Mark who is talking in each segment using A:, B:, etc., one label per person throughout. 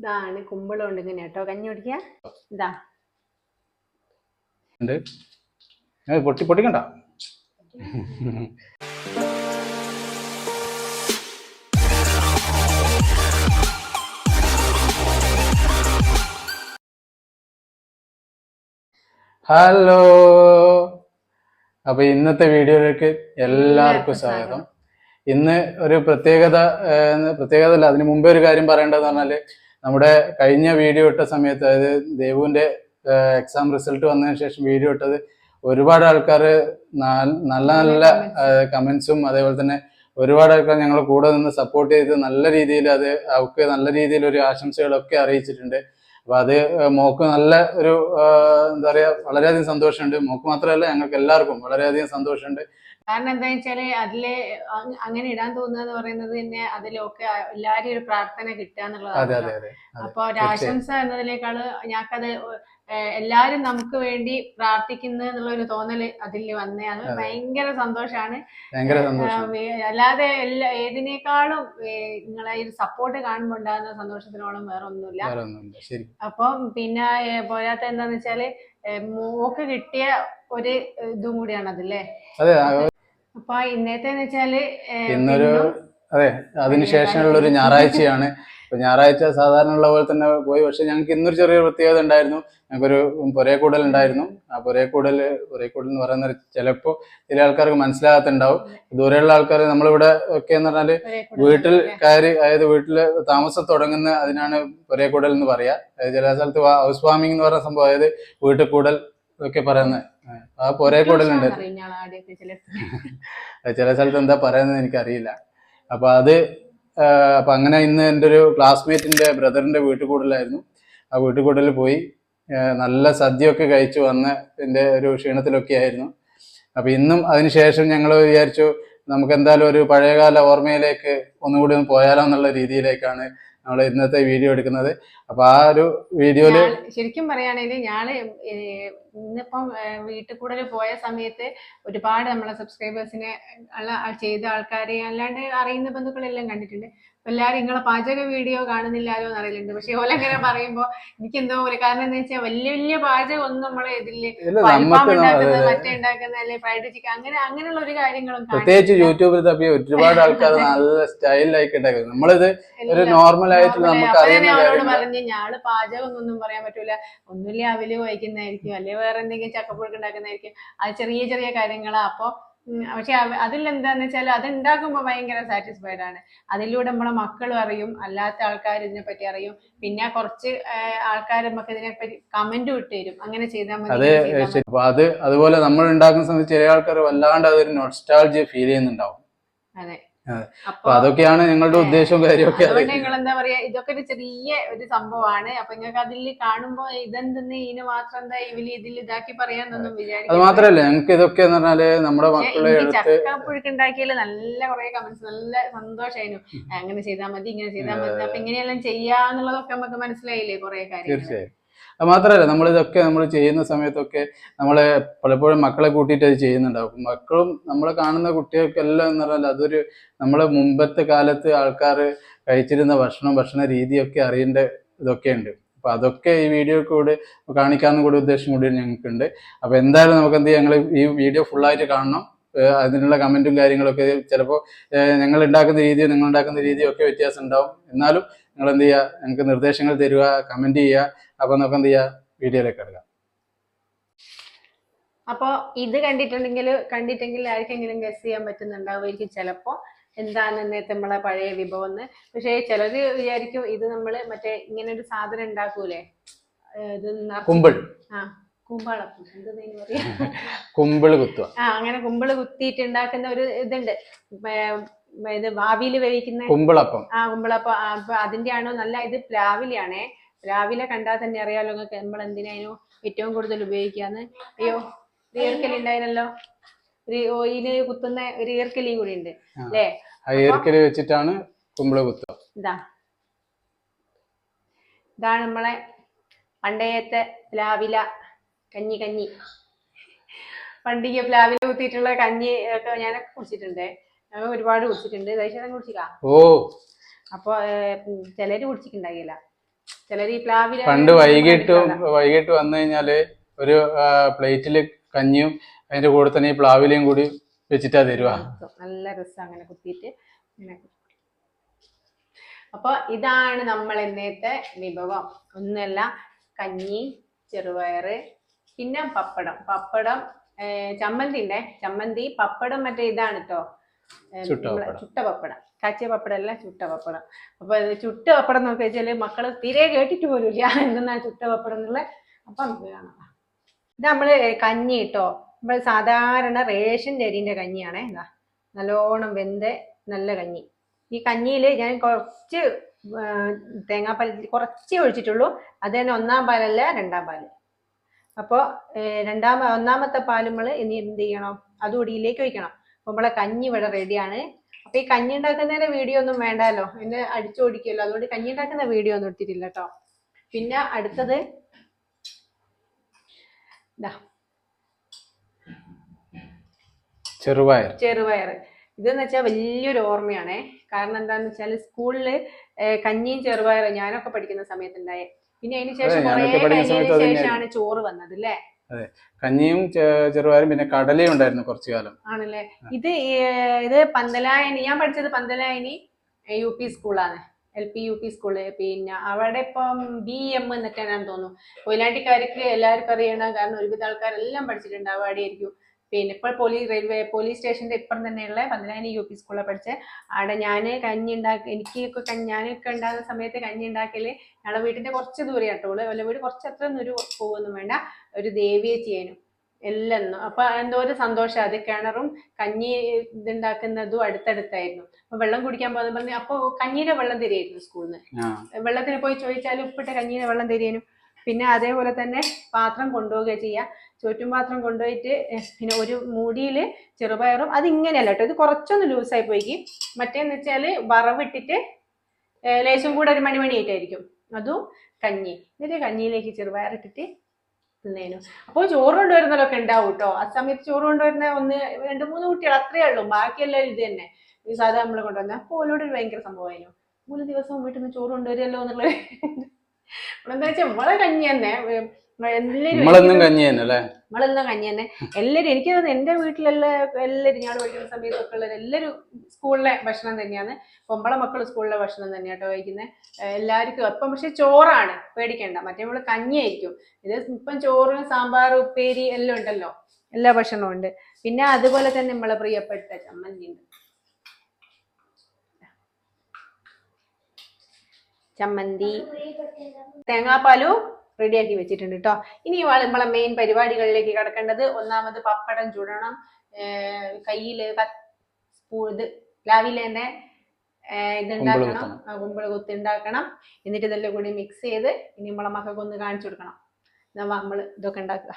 A: ഇതാണ് കുമ്പളം ഉണ്ട് ഇങ്ങനെ കേട്ടോ. കഞ്ഞി കുടിക്കുക. ഇതാ.
B: ഉണ്ട്. പൊട്ടി പൊട്ടിക്കണ്ട. ഹലോ. അപ്പൊ ഇന്നത്തെ വീഡിയോയിലേക്ക് എല്ലാവർക്കും സ്വാഗതം. ഇന്ന് ഒരു പ്രത്യേകത പ്രത്യേകത അല്ല അതിന് മുമ്പേ ഒരു കാര്യം പറയേണ്ടതെന്ന് പറഞ്ഞാൽ നമ്മുടെ കഴിഞ്ഞ വീഡിയോ ഇട്ട സമയത്ത് അതായത് ദേവുവിന്റെ എക്സാം റിസൾട്ട് വന്നതിന് ശേഷം വീഡിയോ ഇട്ടത് ഒരുപാട് ആൾക്കാർ നല്ല നല്ല കമൻസും അതേപോലെ തന്നെ ഒരുപാട് ആൾക്കാർ ഞങ്ങൾ കൂടെ നിന്ന് സപ്പോർട്ട് ചെയ്ത് നല്ല രീതിയിൽ അത് അവർക്ക് നല്ല രീതിയിൽ ഒരു ആശംസകളൊക്കെ അറിയിച്ചിട്ടുണ്ട്. അപ്പൊ അത് മോക്ക് നല്ല ഒരു എന്താ പറയാ വളരെയധികം സന്തോഷമുണ്ട്. മോക്ക് മാത്രമല്ല ഞങ്ങൾക്ക് എല്ലാവർക്കും വളരെയധികം സന്തോഷമുണ്ട്.
A: കാരണം എന്താ വെച്ചാൽ അതിൽ അങ്ങനെ ഇടാൻ തോന്നുക പറയുന്നത് തന്നെ അതിലൊക്കെ എല്ലാരും ഒരു പ്രാർത്ഥന കിട്ടുക എന്നുള്ളതാണ്. അപ്പൊ ഒരു ആശംസ എന്നതിനേക്കാൾ ഞങ്ങൾക്കത് എല്ലാരും നമുക്ക് വേണ്ടി പ്രാർത്ഥിക്കുന്നു എന്നുള്ള ഒരു തോന്നൽ അതിൽ വന്നേ അത്. ഭയങ്കര സന്തോഷാണ്. അല്ലാതെ എല്ലാ ഏതിനേക്കാളും നിങ്ങളെ ഈ സപ്പോർട്ട് കാണുമ്പോൾ ഉണ്ടാകുന്ന സന്തോഷത്തിനോളം വേറെ ഒന്നുമില്ല അപ്പം പിന്നെ പോരാത്ത എന്താന്ന് വെച്ചാൽ മോക്ക് കിട്ടിയ ഒരു ഇതും കൂടിയാണ് അതല്ലേ അപ്പൊ ഇന്നത്തെ വെച്ചാൽ ഏഹ്
B: ഇന്നൊരു
A: ഇന്നും
B: അതെ അതിനുശേഷമുള്ള ഒരു ഞായറാഴ്ചയാണ്. ഇപ്പൊ ഞായറാഴ്ച സാധാരണ ഉള്ള പോലെ തന്നെ പോയി. പക്ഷെ ഞങ്ങൾക്ക് ഇന്നൊരു ചെറിയൊരു പ്രത്യേകത ഉണ്ടായിരുന്നു. ഞങ്ങൾക്കൊരു പൊരേക്കൂടൽ ഉണ്ടായിരുന്നു. ആ പൊരേക്കൂടൽ പൊരേക്കൂടൽ എന്ന് പറയുന്ന ചിലപ്പോ ചില ആൾക്കാർക്ക് മനസ്സിലാകത്തുണ്ടാവും. ദൂരെയുള്ള ആൾക്കാർ നമ്മളിവിടെ ഒക്കെ എന്ന്
A: പറഞ്ഞാൽ
B: വീട്ടിൽ കയറി അതായത് വീട്ടിൽ താമസം തുടങ്ങുന്ന അതിനാണ് പൊരേക്കൂടൽ എന്ന് പറയാ അതായത് ചില സ്ഥലത്ത് ഹൗസ് വാമിംഗ് എന്ന് പറയുന്ന സംഭവം. അതായത് വീട്ടിൽ കൂടൽ ഒക്കെ പറയുന്നത് ആ
A: ചില
B: സ്ഥലത്ത് എന്താ പറയുന്നത് എനിക്കറിയില്ല. അപ്പൊ അത് അപ്പൊ അങ്ങനെ ഇന്ന് എന്റെ ഒരു ക്ലാസ്മേറ്റിന്റെ ബ്രദറിന്റെ വീട്ടിൽ കൂടലായിരുന്നു ആ വീട്ടിൽ കൂടലിൽ പോയി നല്ല സദ്യയൊക്കെ കഴിച്ചു വന്ന് എന്റെ ഒരു ക്ഷീണത്തിലൊക്കെ ആയിരുന്നു. അപ്പൊ ഇന്നും അതിനുശേഷം ഞങ്ങൾ വിചാരിച്ചു നമുക്ക് എന്തായാലും ഒരു പഴയകാല ഓർമ്മയിലേക്ക് ഒന്നുകൂടി ഒന്ന് പോയാലോ എന്നുള്ള രീതിയിലേക്കാണ് നമ്മൾ ഇന്നത്തെ വീഡിയോ എടുക്കുന്നത്. അപ്പൊ ആ ഒരു
A: വീഡിയോയിൽ ശരിക്കും പറയുകയാണെങ്കിൽ ഞാൾ ഇന്നിപ്പം വീട്ടിൽ കൂടെ പോയ സമയത്ത് ഒരുപാട് നമ്മളെ സബ്സ്ക്രൈബേഴ്സിനെ ചെയ്ത ആൾക്കാരെ അല്ലാണ്ട് അറിയുന്ന ബന്ധുക്കളെല്ലാം കണ്ടിട്ടുണ്ട്. എല്ലാവരും നിങ്ങളെ പാചക വീഡിയോ കാണുന്നില്ലാലോ എന്ന് പക്ഷെ ഓല അങ്ങനെ പറയുമ്പോ എനിക്ക് എന്തോ പോലെ കാരണം എന്താ വെച്ചാൽ വലിയ വലിയ പാചകം ഒന്നും നമ്മളെ
B: ഇതിൽ
A: ഉണ്ടാക്കുന്നത് മറ്റേ ഉണ്ടാക്കുന്ന അല്ലെ ഫ്രൈഡ് ചിക്കൻ അങ്ങനെ അങ്ങനെയുള്ള ഒരു കാര്യങ്ങളും
B: പ്രത്യേകിച്ച് യൂട്യൂബിൽ തപ്പിയ ഒരുപാട് ആൾക്കാർ നല്ല സ്റ്റൈലിലായി ഉണ്ടാക്കുന്നത്. നമ്മളിത് ഒരു നോർമൽ ആയിട്ട് നമുക്ക്
A: അവരോട് പറഞ്ഞ് ഞാൾ പാചകം ഒന്നും പറയാൻ പറ്റൂല. ഒന്നുമില്ല അവൽ വഹിക്കുന്നതായിരിക്കും അല്ലെ വേറെ എന്തെങ്കിലും ചക്കപ്പുഴുക്ക് ഉണ്ടാക്കുന്നതായിരിക്കും. അത് ചെറിയ ചെറിയ കാര്യങ്ങളാ. അപ്പൊ പക്ഷെ അതിലെന്താന്ന് വെച്ചാൽ അത് ഉണ്ടാക്കുമ്പോ ഭയങ്കര സാറ്റിസ്ഫൈഡ് ആണ്. അതിലൂടെ നമ്മളെ മക്കളും അറിയും അല്ലാത്ത ആൾക്കാർ ഇതിനെപ്പറ്റി അറിയും. പിന്നെ കുറച്ച് ആൾക്കാർ നമുക്ക് ഇതിനെപ്പറ്റി കമന്റ് വിട്ടുതരും അങ്ങനെ ചെയ്താൽ മതി
B: അതെ അതുപോലെ നമ്മൾ ഉണ്ടാക്കുന്ന സമയത്ത് ചില ആൾക്കാർ വല്ലാണ്ട് അതൊരു നൊസ്റ്റാൾജിയ ഫീൽ ചെയ്യുന്നുണ്ടാവും.
A: അതെ. അപ്പൊ
B: അതൊക്കെയാണ് ഞങ്ങളുടെ ഉദ്ദേശവും കാര്യമൊക്കെ
A: നിങ്ങൾ എന്താ പറയാ ഇതൊക്കെ ഒരു ചെറിയ ഒരു സംഭവമാണ്. അപ്പൊ നിങ്ങൾക്ക് അതിൽ കാണുമ്പോ ഇതെന്തെന്ന് ഇതിന് മാത്രം എന്താ ഇവൽ ഇതിൽ ഇതാക്കി പറയാന്നൊന്നും വിചാരിക്കും അത്
B: മാത്രല്ല ഞങ്ങൾക്ക് ഇതൊക്കെ എന്ന് പറഞ്ഞാൽ നമ്മുടെ മക്കളെ
A: ചക്കപ്പുഴുക്കുണ്ടാക്കിയാൽ നല്ല കുറെ കമന്റ്സ് നല്ല സന്തോഷമായിരുന്നു. അങ്ങനെ ചെയ്താൽ മതി ഇങ്ങനെ ചെയ്താൽ മതി. അപ്പൊ ഇങ്ങനെയെല്ലാം ചെയ്യാന്നുള്ളതൊക്കെ നമുക്ക് മനസ്സിലായില്ലേ കുറെ കാര്യങ്ങൾ
B: തീർച്ചയായും. അത് മാത്രല്ല നമ്മൾ ഇതൊക്കെ നമ്മൾ ചെയ്യുന്ന സമയത്തൊക്കെ നമ്മളെ പലപ്പോഴും മക്കളെ കൂട്ടിയിട്ട് അത് ചെയ്യുന്നുണ്ടാവും. മക്കളും നമ്മളെ കാണുന്ന കുട്ടികൾക്കെല്ലാം എന്ന് പറഞ്ഞാൽ അതൊരു നമ്മളെ മുമ്പത്തെ കാലത്ത് ആൾക്കാർ കഴിച്ചിരുന്ന ഭക്ഷണം ഭക്ഷണ രീതിയൊക്കെ അറിയേണ്ട ഇതൊക്കെ ഉണ്ട്. അപ്പൊ അതൊക്കെ ഈ വീഡിയോ കൂടെ കാണിക്കാമെന്ന് കൂടി ഉദ്ദേശം കൂടി ഞങ്ങൾക്കുണ്ട്. അപ്പൊ എന്തായാലും നമുക്ക് എന്ത് ഞങ്ങൾ ഈ വീഡിയോ ഫുള്ളായിട്ട് കാണണം. അതിനുള്ള കമന്റും കാര്യങ്ങളൊക്കെ ചിലപ്പോൾ ഞങ്ങൾ ഉണ്ടാക്കുന്ന രീതിയും നിങ്ങൾ ഉണ്ടാക്കുന്ന രീതിയും ഒക്കെ വ്യത്യാസം ഉണ്ടാവും എന്നാലും നിങ്ങൾ എന്ത് ചെയ്യുക ഞങ്ങൾക്ക് നിർദ്ദേശങ്ങൾ തരിക കമന്റ് ചെയ്യുക. അപ്പൊ നമുക്ക് എന്ത് ചെയ്യുക വീഡിയോയിലേക്ക് എടുക്കാം
A: അപ്പൊ ഇത് കണ്ടിട്ടുണ്ടെങ്കിൽ കണ്ടിട്ടെങ്കിൽ ആർക്കെങ്കിലും ഗസ് ചെയ്യാൻ പറ്റുന്നുണ്ടാവുമായിരിക്കും ചിലപ്പോ. എന്താണ് ഇന്നത്തെ നമ്മളെ പഴയ വിഭവം എന്ന് പക്ഷേ ചിലർ വിചാരിക്കും ഇത് നമ്മൾ മറ്റേ ഇങ്ങനെ ഒരു സാധനം ഉണ്ടാക്കൂലേ? ഇത്
B: കുമ്പിൾ.
A: ആ കൂമ്പാളപ്പം എന്തെന്ന് പറയാ?
B: കുമ്പിൾ കുത്തുക.
A: ആ അങ്ങനെ കുമ്പിൾ കുത്തിയിട്ട് ഉണ്ടാക്കുന്ന ഒരു ഇതുണ്ട്. ഇത് ഭാവിയിൽ വേവിക്കുന്ന
B: കുമ്പിളപ്പം.
A: ആ കുമ്പിളപ്പം. അപ്പൊ അതിന്റെ ആണോ നല്ല ഇത് പ്ലാവിലാണേ. രാവിലെ കണ്ടാൽ തന്നെ അറിയാലോ നമ്മൾ എന്തിനായാലും ഏറ്റവും കൂടുതൽ ഉപയോഗിക്കാന്ന്. അയ്യോ ഒരു ഈർക്കലി ഉണ്ടായിരുന്നല്ലോ. ഒരു ഓയിൽ കുത്തുന്ന ഒരു ഈർക്കലി കൂടി ഉണ്ട്. അല്ലേ?
B: ഈർക്കൽ വെച്ചിട്ടാണ് കുമ്പിൾ കുത്തുക.
A: ഇതാ. ഇതാണ് നമ്മളെ പണ്ടയത്തെ പ്ലാവില കഞ്ഞി കഞ്ഞി. പണ്ടിക്ക് പ്ലാവില കുത്തിയിട്ടുള്ള കഞ്ഞി ഒക്കെ ഞാനൊക്കെ കുടിച്ചിട്ടുണ്ട്. ഞാൻ ഒരുപാട് കുടിച്ചിട്ടുണ്ട്. ദൈശം കുടിച്ചില്ല
B: ഓ.
A: അപ്പൊ ചിലര് കുടിച്ചിട്ടുണ്ടാകില്ല. ചിലര് ഈ പ്ലാവില
B: പണ്ട് വൈകിട്ട് വൈകിട്ട് വന്നു കഴിഞ്ഞാൽ ഒരു പ്ലേറ്റിൽ കഞ്ഞിയും അതിന്റെ കൂടെ തന്നെ ഈ പ്ലാവിലയും കൂടി വെച്ചിട്ടാ തരുക
A: നല്ല രസം അങ്ങനെ കുത്തിയിട്ട് അപ്പൊ ഇതാണ് നമ്മൾ ഇന്നത്തെ വിഭവം. ഒന്നല്ല കഞ്ഞി ചെറുപയറ് പിന്നെ പപ്പടം. പപ്പടം ചമ്മന്തി ഉണ്ടേ ചമ്മന്തി പപ്പടം മറ്റേ ഇതാണ് കേട്ടോ
B: ചുട്ട പപ്പടം.
A: കാച്ചിയ പപ്പടം. അല്ല ചുട്ട പപ്പടം. അപ്പൊ ചുട്ട പപ്പടം നോക്കി വെച്ചാൽ മക്കൾ തീരെ കേട്ടിട്ട് പോലും ഇല്ല എന്തെന്നാ ചുട്ട പപ്പടം എന്നുള്ള? അപ്പൊ നമുക്ക് കാണാം. ഇത് നമ്മൾ കഞ്ഞി കേട്ടോ നമ്മൾ സാധാരണ റേഷൻ ചരിന്റെ കഞ്ഞിയാണേ എന്താ? നല്ലോണം വെന്ത് നല്ല കഞ്ഞി. ഈ കഞ്ഞിയിൽ ഞാൻ കുറച്ച് തേങ്ങാപ്പാൽ കുറച്ചേ ഒഴിച്ചിട്ടുള്ളൂ. അത് തന്നെ ഒന്നാം പാലല്ല രണ്ടാം പാൽ. അപ്പോൾ രണ്ടാമ ഒന്നാമത്തെ പാൽ നമ്മൾ ഇനി എന്ത് ചെയ്യണം? അതുകൂടി ഇതിലേക്ക് ഒഴിക്കണം. അപ്പോൾ നമ്മളെ കഞ്ഞി ഇവിടെ റെഡിയാണ്. അപ്പോൾ ഈ കഞ്ഞി ഉണ്ടാക്കുന്നതിന്റെ വീഡിയോ ഒന്നും വേണ്ടല്ലോ എന്നെ അടിച്ചോടിക്കുമല്ലോ അതുകൊണ്ട് കഞ്ഞി ഉണ്ടാക്കുന്ന വീഡിയോ ഒന്നും എടുത്തിട്ടില്ല കേട്ടോ. പിന്നെ അടുത്തത് ഇതാ
B: ചെറുപയർ.
A: ചെറുപയർ. ഇതെന്ന് വെച്ചാൽ വലിയൊരു ഓർമ്മയാണേ. കാരണം എന്താന്ന് വെച്ചാൽ സ്കൂളിൽ കഞ്ഞിയും ചെറുപയറും ഞാനൊക്കെ പഠിക്കുന്ന സമയത്തുണ്ടായേ പിന്നെ അതിന് ശേഷം കുറേ കഴിഞ്ഞതിന് ശേഷമാണ് ചോറ് വന്നത് അല്ലേ?
B: കഞ്ഞിയും ചെ- ചെറുപയറും പിന്നെ കടലയും ഉണ്ടായിരുന്നു കുറച്ചു കാലം.
A: ആണല്ലേ? ഇത് ഇത് പന്തലായനി ഞാൻ പഠിച്ചത് പന്തലായനി യു പി സ്കൂളാണ്. L P U P school. പിന്നെ അവിടെ ഇപ്പം ബി എം എന്നൊക്കെയാണ് തോന്നുന്നു. കൊയിലാണ്ടിക്കാർക്ക് എല്ലാവർക്കും അറിയണം. കാരണം ഒരുവിധ ആൾക്കാരെല്ലാം പഠിച്ചിട്ടുണ്ട്. അവിടെയായിരിക്കും പിന്നെ ഇപ്പോൾ പോലീസ് റെയിൽവേ പോലീസ് സ്റ്റേഷന്റെ ഇപ്പുറം തന്നെയുള്ള പതിനായിരം യു പി സ്കൂളിൽ പഠിച്ച്. അവിടെ ഞാൻ കഞ്ഞി ഉണ്ടാക്കി എനിക്കൊക്കെ കഞ്ഞി ഞാനൊക്കെ ഉണ്ടാകുന്ന സമയത്ത് കഞ്ഞി ഉണ്ടാക്കൽ ഞങ്ങളുടെ വീട്ടിന്റെ കുറച്ച് ദൂരം കേട്ടോളൂ അല്ല വീട് കുറച്ച് അത്ര ഒരു പോകുമൊന്നും വേണ്ട. ഒരു ദേവിയെ ചെയ്യാനും എല്ലാം അപ്പൊ എന്തോ ഒരു സന്തോഷം. അത് കിണറും കഞ്ഞി ഇതുണ്ടാക്കുന്നതും അടുത്തടുത്തായിരുന്നു. അപ്പൊ വെള്ളം കുടിക്കാൻ പോകുന്ന പറഞ്ഞ് അപ്പൊ കഞ്ഞിയുടെ വെള്ളം തരികയായിരുന്നു സ്കൂളിൽ നിന്ന് വെള്ളത്തിന് പോയി ചോദിച്ചാൽ ഉപ്പിട്ട കഞ്ഞിയുടെ വെള്ളം തരികയും പിന്നെ അതേപോലെ തന്നെ പാത്രം കൊണ്ടുപോവുക ചെയ്യുക ചോറ്റും പാത്രം കൊണ്ടുപോയിട്ട് പിന്നെ ഒരു മൂടിയിൽ ചെറുപയറും അതിങ്ങനെയല്ല കേട്ടോ. ഇത് കുറച്ചൊന്ന് ലൂസായി പോയി മറ്റേന്ന് വെച്ചാൽ വറവിട്ടിട്ട് ലേശം കൂടെ ഒരു മണിമണി ആയിട്ടായിരിക്കും അതും കഞ്ഞി. എന്നിട്ട് കഞ്ഞിയിലേക്ക് ചെറുപയറിട്ടിട്ട് തിന്നേനു. അപ്പോൾ ചോറ് കൊണ്ടുവരുന്നവരൊക്കെ ഉണ്ടാവും കേട്ടോ. ആ സമയത്ത് ചോറ് കൊണ്ടുവരുന്ന ഒന്ന് രണ്ട് മൂന്ന് കുട്ടികൾ അത്രയേ ഉള്ളൂ. ബാക്കിയെല്ലാവരും ഇത് തന്നെ. ഈ സാധാ നമ്മൾ കൊണ്ടുവന്ന അപ്പോൾ ഓലോട് ഒരു ഭയങ്കര സംഭവമായിരുന്നു മൂന്ന് ദിവസം വീട്ടിൽ നിന്ന് ചോറ് കൊണ്ടുവരുമല്ലോ എന്നുള്ളത്. എന്താ വെച്ചാൽ നമ്മളെ കഞ്ഞി തന്നെ.
B: നമ്മളെന്നും കഞ്ഞി തന്നെ അല്ലേ?
A: നമ്മളെല്ലാം കഞ്ഞി തന്നെ എല്ലാവരും എനിക്ക് തോന്നുന്നു എന്റെ വീട്ടിലെല്ലാം എല്ലാരും ഞാൻ പഠിക്കുന്ന സമയത്തൊക്കെ ഉള്ള എല്ലാരും സ്കൂളിലെ ഭക്ഷണം തന്നെയാണ്. പൊമ്പള മക്കൾ സ്കൂളിലെ ഭക്ഷണം തന്നെയാണ് കേട്ടോ കഴിക്കുന്നത് എല്ലാവർക്കും അപ്പം പക്ഷെ ചോറാണ്. പേടിക്കേണ്ട. മറ്റേ നമ്മൾ കഞ്ഞിയായിരിക്കും. ഇത് ഇപ്പം ചോറ് സാമ്പാർ ഉപ്പേരി എല്ലാം ഉണ്ടല്ലോ. എല്ലാ ഭക്ഷണവും ഉണ്ട്. പിന്നെ അതുപോലെ തന്നെ നമ്മളെ പ്രിയപ്പെട്ട ചമ്മന്തി ഉണ്ട്. ചമ്മന്തി. തേങ്ങാപ്പാലും റെഡിയാക്കി വെച്ചിട്ടുണ്ട് കേട്ടോ ഇനി നമ്മളെ മെയിൻ പരിപാടികളിലേക്ക് കിടക്കേണ്ടത്. ഒന്നാമത് പപ്പടം ചുടണം. കയ്യിൽ ഇത് പ്ലാവിലെ തന്നെ ഇത് ഉണ്ടാക്കണം ആ, കുമ്പിൾ കുത്തി ഉണ്ടാക്കണം. എന്നിട്ട് ഇതെല്ലാം കൂടി മിക്സ് ചെയ്ത് ഇനി നമ്മളെ മക്കൾക്ക് ഒന്ന് കാണിച്ചു കൊടുക്കണം. നമ്മൾ ഇതൊക്കെ ഉണ്ടാക്കുക.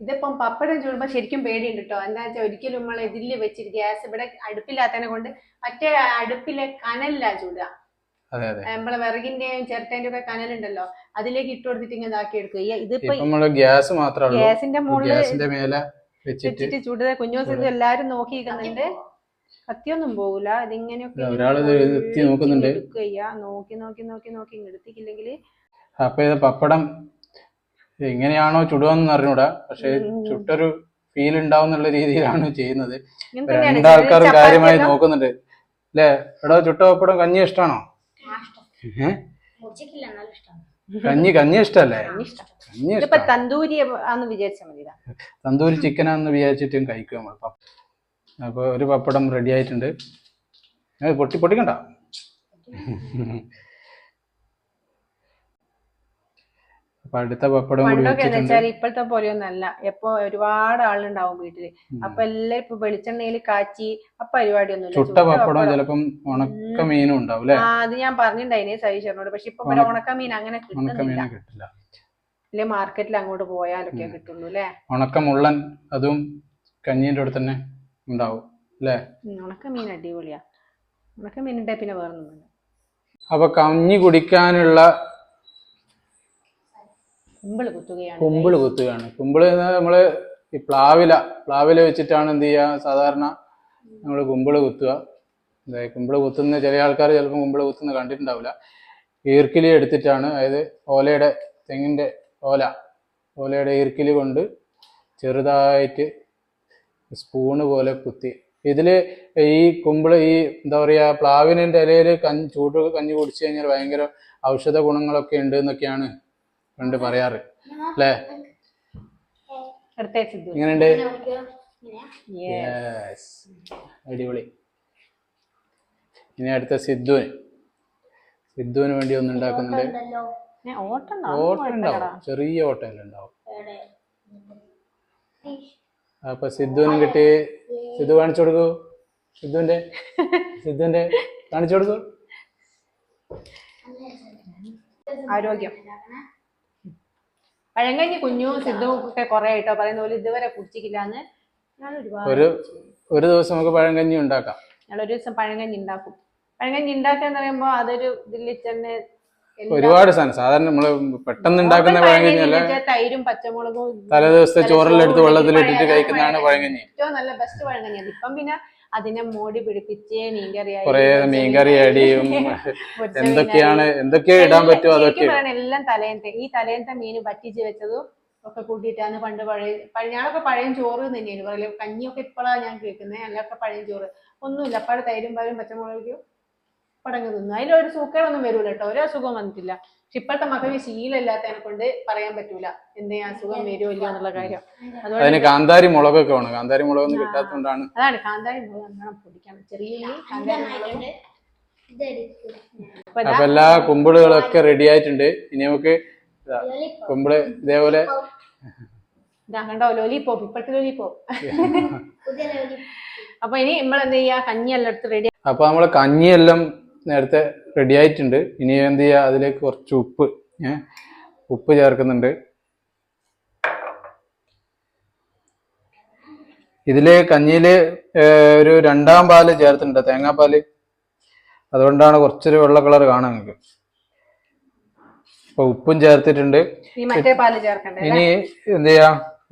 A: ഇതിപ്പം പപ്പടം ചൂടുമ്പോൾ ശരിക്കും പേടിയുണ്ട് കേട്ടോ എന്താ വെച്ചാൽ ഒരിക്കലും നമ്മൾ ഇതിൽ വെച്ചിട്ട് ഗ്യാസ് ഇവിടെ അടുപ്പില്ലാത്തതിനെ കൊണ്ട് മറ്റേ അടുപ്പിലെ കനലിലാ ചൂടുക. നമ്മളെ വിറകിന്റെയും ചിരട്ടേന്റെ ഒക്കെ കനലുണ്ടല്ലോ അതിലേക്ക് ഇട്ട് കൊടുത്തിട്ട് ഇങ്ങനെ ഇതാക്കി എടുക്കുക. ഇതിപ്പോ
B: നമ്മൾ ഗ്യാസ് മാത്രമേ
A: ഗ്യാസിന്റെ മുകളിൽ
B: ഗ്യാസിന്റെ മേലെ വെച്ചിട്ട്
A: വെച്ചിട്ട് ചൂട് കുഞ്ഞോസ് ഇത് എല്ലാരും നോക്കിയിരിക്കുന്നുണ്ട്. കത്തിയൊന്നും പോകൂല. ഇതിങ്ങനെയൊക്കെ
B: നോക്കുന്നുണ്ട്.
A: നോക്കി നോക്കി നോക്കി നോക്കി എടുത്തിട്ടില്ലെങ്കിൽ
B: അപ്പൊ ഇത് പപ്പടം എങ്ങനെയാണോ ചുടുവെന്ന് അറിഞ്ഞൂടാ. പക്ഷെ ചുട്ടൊരു ഫീൽ ഉണ്ടാവും എന്നുള്ള രീതിയിലാണ് ചെയ്യുന്നത്. രണ്ടാൾക്കാരും കാര്യമായി നോക്കുന്നുണ്ട്. അല്ലേ? എടോ ചുട്ട പപ്പടം കഞ്ഞി ഇഷ്ടമാണോ? കഞ്ഞി കഞ്ഞി ഇഷ്ടല്ലേ?
A: ഇഷ്ടം.
B: കഞ്ഞി ഇഷ്ടം.
A: തന്തൂരി ആന്ന് വിചാരിച്ചാൽ മതി.
B: തന്തൂരി ചിക്കനാന്ന് വിചാരിച്ചിട്ടും കഴിക്കും നമ്മൾ പപ്പ- അപ്പൊ ഒരു പപ്പടം റെഡി ആയിട്ടുണ്ട്. പൊട്ടി പൊട്ടിക്കണ്ട അപ്പൊ അടുത്ത പപ്പടം
A: പണ്ടൊക്കെ എന്ന് വെച്ചാൽ ഇപ്പോഴത്തെ പോലെയൊന്നല്ല. എപ്പോ ഒരുപാട് ആളുണ്ടാവും വീട്ടിൽ. അപ്പൊ എല്ലാം ഇപ്പൊ വെളിച്ചെണ്ണയിൽ കാച്ചി ആ പരിപാടി
B: ചുട്ട പപ്പടം. ചിലപ്പം ഉണക്ക മീനും ഉണ്ടാവും അല്ലെ?
A: അത് ഞാൻ പറഞ്ഞിട്ടുണ്ടായിനെ സവീശ്വരനോട് പക്ഷെ ഇപ്പൊ ഉണക്ക ഉണക്കമീൻ അങ്ങനെ
B: ഉണക്ക
A: കിട്ടുന്നില്ല.
B: കിട്ടില്ല.
A: അല്ലെ മാർക്കറ്റിൽ അങ്ങോട്ട് പോയാലൊക്കെ കിട്ടുള്ളൂ അല്ലേ?
B: ഉണക്ക മുള്ളൻ അതും കഞ്ഞീന്റെ അടുത്ത് തന്നെ ഉണ്ടാവും അല്ലേ?
A: ഉണക്കമീൻ അടിപൊളിയാ. ഉണക്കമീൻ ഉണ്ടായി പിന്നെ വേറൊന്നും വേണ്ട
B: അപ്പൊ കഞ്ഞി കുടിക്കാനുള്ള
A: കുമ്പിൾ കുത്തുകയാണ്
B: കുമ്പിൾ കുത്തുകയാണ്. കുമ്പിൾ എന്ന് നമ്മൾ ഈ പ്ലാവില പ്ലാവില വെച്ചിട്ടാണ് എന്ത് ചെയ്യുക സാധാരണ നമ്മൾ കുമ്പിൾ കുത്തുക. അതായത് കുമ്പിൾ കുത്തുന്ന ചില ആൾക്കാർ ചിലപ്പോൾ കുമ്പിൾ കുത്തുന്ന കണ്ടിട്ടുണ്ടാവില്ല. ഈർക്കിലി എടുത്തിട്ടാണ് അതായത് ഓലയുടെ തെങ്ങിന്റെ ഓല ഓലയുടെ ഈർക്കിലി കൊണ്ട് ചെറുതായിട്ട് സ്പൂണ് പോലെ കുത്തി. ഇതിൽ ഈ കുമ്പിൾ ഈ എന്താ പറയുക പ്ലാവിനിന്റെ ഇലയിൽ കഞ്ഞി ചൂട് കഞ്ഞി കുടിച്ചു കഴിഞ്ഞാൽ ഭയങ്കര ഔഷധ ഗുണങ്ങളൊക്കെ ഉണ്ട് എന്നൊക്കെയാണ് പണ്ട് പറയാറ്. അല്ലേ? എങ്ങനെയുണ്ട്. അടിപൊളി. ഇനി അടുത്ത സിദ്ധുവിന്. സിദ്ധുവിന് വേണ്ടി ഒന്ന് ഉണ്ടാക്കുന്നുണ്ട്.
A: ഓട്ടം
B: ഓട്ടം ഉണ്ടാവും ചെറിയ ഓട്ടമല്ല ഉണ്ടാവും അപ്പൊ സിദ്ധുവിന് കിട്ടി. സിദ്ധു കാണിച്ചു കൊടുക്കൂ. സിദ്ധുവിന്റെ? സിദ്ധുവിന്റെ? കാണിച്ചു കൊടുക്കൂ.
A: ആരോഗ്യം. പഴങ്കഞ്ഞി കുഞ്ഞു സിദ്ധു ഒക്കെ കുറെ ആയിട്ടോ പറയുന്ന പോലെ ഇതുവരെ കുടിച്ചിട്ടില്ലാന്ന് ഞാൻ ഒരുപാട്
B: ഒരു ഒരു ദിവസം നമുക്ക് പഴങ്കഞ്ഞി ഉണ്ടാക്കാം.
A: ഞങ്ങൾ ഒരു ദിവസം പഴങ്കഞ്ഞി ഉണ്ടാക്കും. പഴങ്കഞ്ഞി ഉണ്ടാക്കുക എന്ന് പറയുമ്പോൾ അതൊരു ഇതിൽ തന്നെ എല്ലാ-
B: ഒരുപാട് സാധനം. സാധാരണ നമ്മൾ പെട്ടെന്ന് ഉണ്ടാക്കുന്ന
A: പഴങ്കഞ്ഞി
B: അല്ല.
A: തൈരും പച്ചമുളകും
B: തലേ ദിവസത്തെ ചോറെല്ലാം എടുത്ത്
A: വെള്ളത്തിൽ
B: വെള്ളത്തിലിട്ടിട്ട് കഴിക്കുന്നതാണ് പഴങ്കഞ്ഞി.
A: ഏറ്റവും നല്ല ബെസ്റ്റ് പഴങ്കഞ്ഞി. ഇപ്പം പിന്നെ അതിനെ മോടി പിടിപ്പിച്ച് മീൻകറിയായി. പൊരിച്ച
B: മീൻകറി അടിയും എന്തൊക്കെയാണ്
A: എന്തൊക്കെയാ
B: എന്തൊക്കെ ഇടാൻ പറ്റുമോ അതൊക്കെ?
A: എല്ലാം തലേന്റെ ഈ തലേന്റെ മീൻ പറ്റിച്ച് വെച്ചതും ഒക്കെ കൂട്ടിയിട്ടാണ് പണ്ട് പഴയ ഞാനൊക്കെ പഴയ ചോറ് തന്നെയാണ് പറയൽ കഞ്ഞിയൊക്കെ ഇപ്പോഴാണ് ഞാൻ കേൾക്കുന്നത് അല്ലൊക്കെ പഴയ ചോറ്. ഒന്നുമില്ല അപ്പാടെ തൈരും പാലും പച്ചമുളകും പടങ്ങ് തിന്നു. അതിലൊരു സൂക്കേടൊന്നും വരൂല കേട്ടോ ഒരു അസുഖം വന്നിട്ടില്ല. പക്ഷെ ഇപ്പോഴത്തെ മക്കൾക്ക് ശീലമില്ലാത്തതിനെ കൊണ്ട് പറയാൻ പറ്റൂല. എന്തേ അസുഖം വരുമോ ഇല്ല എന്നുള്ള കാര്യം.
B: അതിന് കാന്താരി മുളകൊക്കെ വേണം. കാന്താരി മുളകൊന്നും കിട്ടാത്തതുകൊണ്ടാണ്.
A: അതാണ്. കാന്താരി മുളക് നല്ലോണം പൊടിക്കണം. ചെറിയ ഉള്ളി, കാന്താരി മുളകും. അപ്പൊ ഇതാ
B: അപ്പൊ എല്ലാ കുമ്പിളുകളൊക്കെ റെഡി ആയിട്ടുണ്ട്. ഇനി നമുക്ക് ഇതാ, കുമ്പിൾ ഇതേപോലെ
A: ഇതാ കണ്ടോ? ലോലിപ്പോപ്പ് ഇപ്പോഴത്തെ ലോലിപ്പോപ്പ് അപ്പൊ ഇനി നമ്മൾ എന്ത് ചെയ്യാ? കഞ്ഞിയെല്ലാം എടുത്ത് റെഡി
B: അപ്പൊ നമ്മൾ കഞ്ഞിയെല്ലാം നേരത്തെ റെഡി ആയിട്ടുണ്ട്. ഇനി എന്ത് ചെയ്യുക അതിലേക്ക് കുറച്ച് ഉപ്പ്. ഉപ്പ് ചേർക്കുന്നുണ്ട്. ഇതിൽ കഞ്ഞിയിൽ ഒരു രണ്ടാം പാൽ ചേർത്തിട്ടുണ്ട്. തേങ്ങാപ്പാൽ. അതുകൊണ്ടാണ് കുറച്ചൊരു വെള്ള കളർ കാണാൻ നിങ്ങൾക്ക് അപ്പൊ ഉപ്പും ചേർത്തിട്ടുണ്ട്. ഇനി എന്ത് ചെയ്യാ?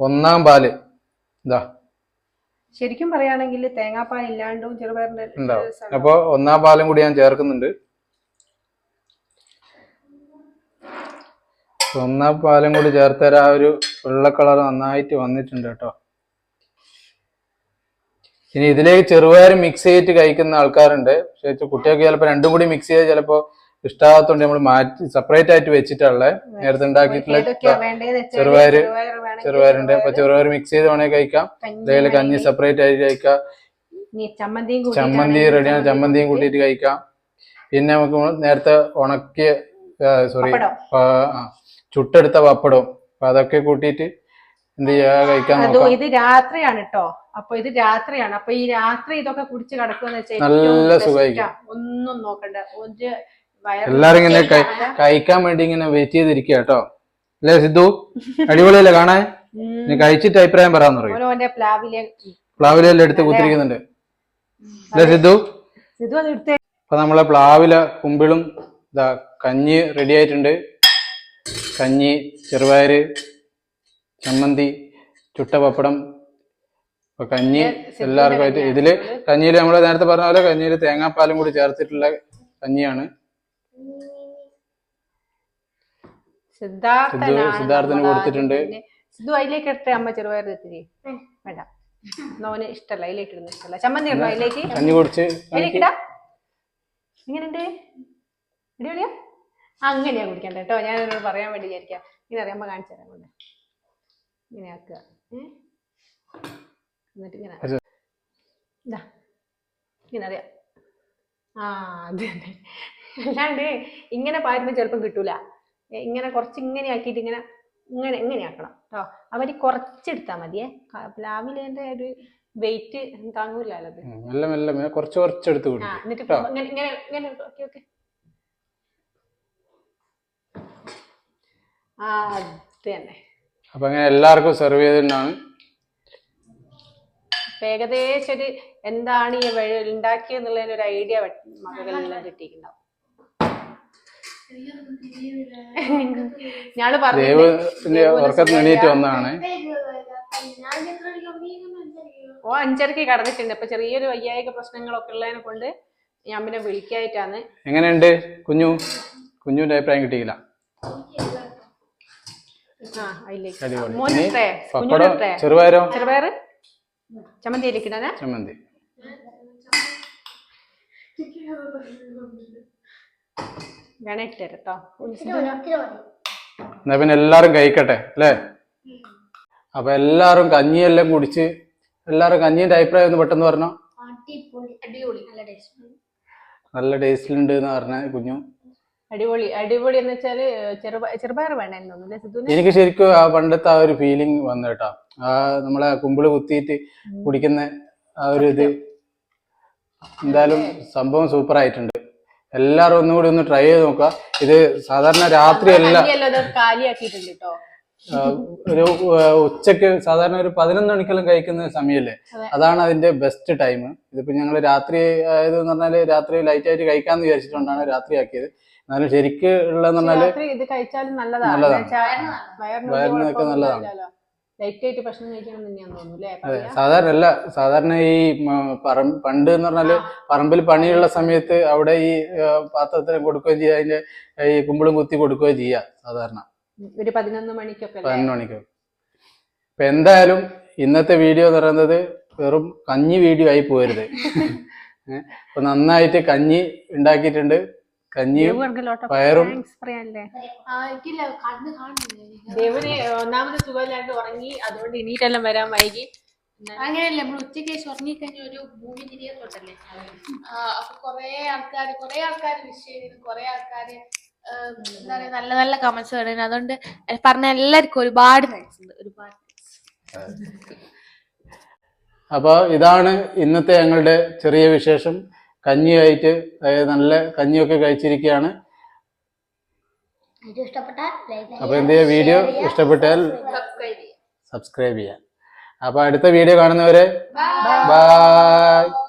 B: ഒന്നാം പാൽ. ഇതാ.
A: ശരിക്കും പറയുകയാണെങ്കിൽ തേങ്ങാപ്പാൽ ഇല്ലാണ്ടും ചെറുപയറിന്റെ
B: ഉണ്ടാവും. അപ്പൊ ഒന്നാം പാലും കൂടി ഞാൻ ചേർക്കുന്നുണ്ട്. ഒന്നാം പാലും കൂടി ചേർത്തരാ ആ ഒരു വെള്ള കളർ നന്നായിട്ട് വന്നിട്ടുണ്ട് കേട്ടോ. ഇനി ഇതിലേക്ക് ചെറുപയർ മിക്സ് ചെയ്തിട്ട് കഴിക്കുന്ന ആൾക്കാരുണ്ട്. പക്ഷേ കുട്ടികൾക്ക് ചിലപ്പോൾ രണ്ടും കൂടി മിക്സ് ചെയ്ത് ചിലപ്പോൾ ഇഷ്ടാകത്തോണ്ട് നമ്മൾ മാറ്റി സെപ്പറേറ്റ് ആയിട്ട് വെച്ചിട്ടുള്ളത് നേരത്തെ ഉണ്ടാക്കിയിട്ടുള്ള
A: ചെറുപയർ
B: ചെറുപയറുണ്ട് അപ്പൊ ചെറുപയർ മിക്സ് ചെയ്ത് വേണേ കഴിക്കാം. അതേപോലെ കഞ്ഞി സെപ്പറേറ്റ് ആയിട്ട് കഴിക്കാം. ചമ്മന്തി റെഡിയാണ് ചമ്മന്തിയും കൂട്ടിയിട്ട് കഴിക്കാം. പിന്നെ നമുക്ക് നേരത്തെ ഉണക്കിയ സോറി ചുട്ടെടുത്ത പപ്പടവും. അപ്പൊ അതൊക്കെ കൂട്ടിയിട്ട് എന്ത് ചെയ്യാ? കഴിക്കാൻ
A: ഇത് രാത്രിയാണ് കേട്ടോ അപ്പൊ ഇത് രാത്രിയാണ്. അപ്പൊ ഈ രാത്രി ഇതൊക്കെ കുടിച്ച് കിടക്കുമെന്ന് വെച്ചാൽ
B: നല്ല.
A: ആ. ഒന്നും നോക്കണ്ട. ഒരു
B: എല്ലാരും ഇങ്ങനെ കഴി- കഴിക്കാൻ വേണ്ടി ഇങ്ങനെ വെയിറ്റ് ചെയ്തിരിക്കുക കേട്ടോ അല്ലേ സിദ്ധു? അടിപൊളിയല്ലേ കാണാൻ? നീ കഴിച്ചിട്ട് അഭിപ്രായം പറയാന്ന് പറയും.
A: പ്ലാവിലെ
B: പ്ലാവിലെല്ലാം എടുത്ത് കുത്തിരിക്കുന്നുണ്ട്. അല്ലേ സിദ്ധു?
A: ഇത് അത് എടുത്ത്
B: അപ്പൊ നമ്മളെ പ്ലാവില കുമ്പിളും ഇതാ കഞ്ഞി റെഡി ആയിട്ടുണ്ട്. കഞ്ഞി ചെറുപയര് ചമ്മന്തി ചുട്ട പപ്പടം അപ്പൊ കഞ്ഞി എല്ലാവർക്കും ആയിട്ട് ഇതിൽ കഞ്ഞിയിൽ നമ്മൾ നേരത്തെ പറഞ്ഞ പോലെ കഞ്ഞിയിൽ തേങ്ങാപ്പാലും കൂടി ചേർത്തിട്ടുള്ള കഞ്ഞിയാണ്. സിദ്ധാർത്ഥന് കൊടുത്തിട്ടുണ്ട്.
A: സിദ്ധു അതിലേക്ക് എടുത്ത് അമ്മ ചെറുപയർ തെറ്റിരി. വേണ്ട. നോന് ഇഷ്ടല്ല അതിലേക്ക് ഇടുന്ന ഇഷ്ടല്ല. ചമ്മന്തി ഉണ്ടോ അതിലേക്ക്?
B: കഞ്ഞി കുടിച്ച്
A: അതിലേക്ക് ഇടാ. എങ്ങനെയുണ്ട്? അടിപൊളിയാ? അങ്ങനെയാ കുടിക്കണ്ട കേട്ടോ. ഞാൻ എന്നോട് പറയാൻ വേണ്ടി വിചാരിക്കാം. ഇങ്ങനെ അറിയാമ്പോ കാണിച്ചു തരാം കൊണ്ട് ഇങ്ങനെ ആക്കുക? എന്നിട്ട് ഇങ്ങനെ. ഇതാ ഇങ്ങനെ അറിയാം. ആ അത് തന്നെ. അല്ലാണ്ട് ഇങ്ങനെ പാരുമ്പോൾ ചിലപ്പം കിട്ടൂല. ഇങ്ങനെ കുറച്ച് ഇങ്ങനെ ആക്കിയിട്ട് ഇങ്ങനെ ഇങ്ങനെ ഇങ്ങനെ ആക്കണം കേട്ടോ അവർ കുറച്ചെടുത്താൽ മതിയേ. പ്ലാവിലേന്റെ ഒരു വെയിറ്റ് താങ്ങൂലല്ലോ അത്.
B: മെല്ലെ മെല്ലെ കുറച്ച് കുറച്ചെടുത്ത്
A: എന്നിട്ട് ഇങ്ങനെ ഇങ്ങനെ ഇങ്ങനെ ഓക്കെ ഓക്കെ. ആ അത് തന്നെ.
B: അപ്പൊ അങ്ങനെ എല്ലാവർക്കും സെർവ്
A: ചെയ്തിട്ടാണ് ഏകദേശം ഒരു എന്താണ് ഈ ഉണ്ടാക്കിയെന്നുള്ളതിന് ഒരു ഐഡിയ മകളെല്ലാം കിട്ടിയിട്ടുണ്ടാവും.
B: ഞാൾ
A: പറഞ്ഞു
B: ഉറക്കത്തിന് എണീറ്റ് വന്നതാണ്.
A: ഓ അഞ്ചരക്ക് കടന്നിട്ടുണ്ട്. അപ്പൊ ചെറിയൊരു വയ്യായിക പ്രശ്നങ്ങളൊക്കെ ഉള്ളതിനെ കൊണ്ട് ഞാൻ പിന്നെ വിളിക്കായിട്ടാണ്.
B: എങ്ങനെയുണ്ട്? കുഞ്ഞു? കുഞ്ഞുവിന്റെ അഭിപ്രായം കിട്ടിയില്ല. ചെറുപയറോ?
A: ചെറുപയറ്? ചമ്മന്തി ഇരിക്കണേ
B: ചമ്മന്തി.
A: വേണേ കേട്ടോ
B: എന്നാ പിന്നെ എല്ലാരും കഴിക്കട്ടെ അല്ലേ? അപ്പൊ എല്ലാരും കഞ്ഞിയെല്ലാം കുടിച്ച് എല്ലാരും കഞ്ഞിന്റെ അഭിപ്രായം ഒന്ന് പെട്ടെന്ന് പറഞ്ഞോ?
C: അടിപൊളി നല്ല ടേസ്റ്റ്
B: നല്ല ടേസ്റ്റിലുണ്ട് എന്ന് പറഞ്ഞ കുഞ്ഞു.
A: അടിപൊളി അടിപൊളി എന്ന് വെച്ചാൽ ചെറുപ ചെറുപയർ വേണമെന്ന് തോന്നുന്നു
B: എനിക്ക് ശരിക്കും ആ പണ്ടത്തെ ആ ഒരു ഫീലിംഗ് വന്നു കേട്ടോ. ആ നമ്മളെ കുമ്പിൾ കുത്തിയിട്ട് കുടിക്കുന്ന ആ ഒരു ഇത്. എന്തായാലും സംഭവം സൂപ്പർ ആയിട്ടുണ്ട്. എല്ലാരും ഒന്നുകൂടി ഒന്ന് ട്രൈ ചെയ്ത് നോക്കുക. ഇത് സാധാരണ
A: ഇത് കാലിയാക്കിയിട്ടുണ്ട് കേട്ടോ
B: ഒരു ഉച്ചയ്ക്ക് സാധാരണ ഒരു പതിനൊന്ന് മണിക്കെല്ലാം കഴിക്കുന്ന സമയമല്ലേ അതാണ് അതിന്റെ ബെസ്റ്റ് ടൈം ഇതിപ്പോ ഞങ്ങൾ രാത്രി ആയത് എന്ന് പറഞ്ഞാൽ രാത്രി ലൈറ്റ് ആയിട്ട് കഴിക്കാന്ന് വിചാരിച്ചിട്ടുണ്ടാണ് രാത്രി ആക്കിയത് എന്നാലും ശരിക്ക് ഉള്ളതെന്ന് പറഞ്ഞാൽ
A: രാത്രി നല്ലതാണ്.
B: വയറിനൊക്കെ നല്ലതാണ്.
A: ലൈറ്റ് ആയിട്ട് ഭക്ഷണം കഴിക്കണം തന്നെയാന്ന് തോന്നുന്നു അല്ലേ?
B: അതെ സാധാരണ അല്ല സാധാരണ ഈ പറം പണ്ട് എന്ന് പറഞ്ഞാൽ പറമ്പിൽ പണിയുള്ള സമയത്ത് അവിടെ ഈ പാത്രത്തിന് കൊടുക്കുകയും ചെയ്യുക അതിന്റെ ഈ കുമ്പിളും കുത്തി കൊടുക്കുകയും ചെയ്യുക സാധാരണ.
A: ഒരു പതിനൊന്ന് മണിക്കൊക്കെ
B: പതിനൊന്ന് മണിക്ക്. ഇപ്പൊ എന്തായാലും ഇന്നത്തെ വീഡിയോ എന്ന് പറയുന്നത് വെറും കഞ്ഞി വീഡിയോ ആയി പോരുത്. അപ്പൊ നന്നായിട്ട് കഞ്ഞി ഉണ്ടാക്കിയിട്ടുണ്ട്. കഞ്ഞിയും പയറും
A: ദേവിന് ഒന്നാമത് സുഖമില്ലാണ്ട് ഉറങ്ങി അതുകൊണ്ട് എണീറ്റെല്ലാം വരാൻ വൈകി.
C: അങ്ങനെയല്ല നമ്മൾ ഉച്ചയ്ക്ക് ശേഷം ഉറങ്ങിക്കഴിഞ്ഞ ഒരു ഭൂമി അപ്പൊ കൊറേ ആൾക്കാർ കൊറേ ആൾക്കാർ വിഷ് ചെയ്തിരുന്നു കൊറേ ആൾക്കാർ എന്താ പറയാ നല്ല നല്ല കമന്റ്സ് പറയുന്നു അതുകൊണ്ട് പറഞ്ഞ എല്ലാവർക്കും ഒരുപാട് താങ്ക്സ് ഉണ്ട് ഒരുപാട്
B: അപ്പൊ ഇതാണ് ഇന്നത്തെ ഞങ്ങളുടെ ചെറിയ വിശേഷം. കഞ്ഞിയായിട്ട് അതായത് നല്ല കഞ്ഞിയൊക്കെ കഴിച്ചിരിക്കുകയാണ്. അപ്പൊ എന്ത് ചെയ്യുക വീഡിയോ ഇഷ്ടപ്പെട്ടാൽ
C: സബ്സ്ക്രൈബ് ചെയ്യാം
B: സബ്സ്ക്രൈബ് ചെയ്യാം അപ്പൊ അടുത്ത വീഡിയോ കാണുന്നവരെ ബൈ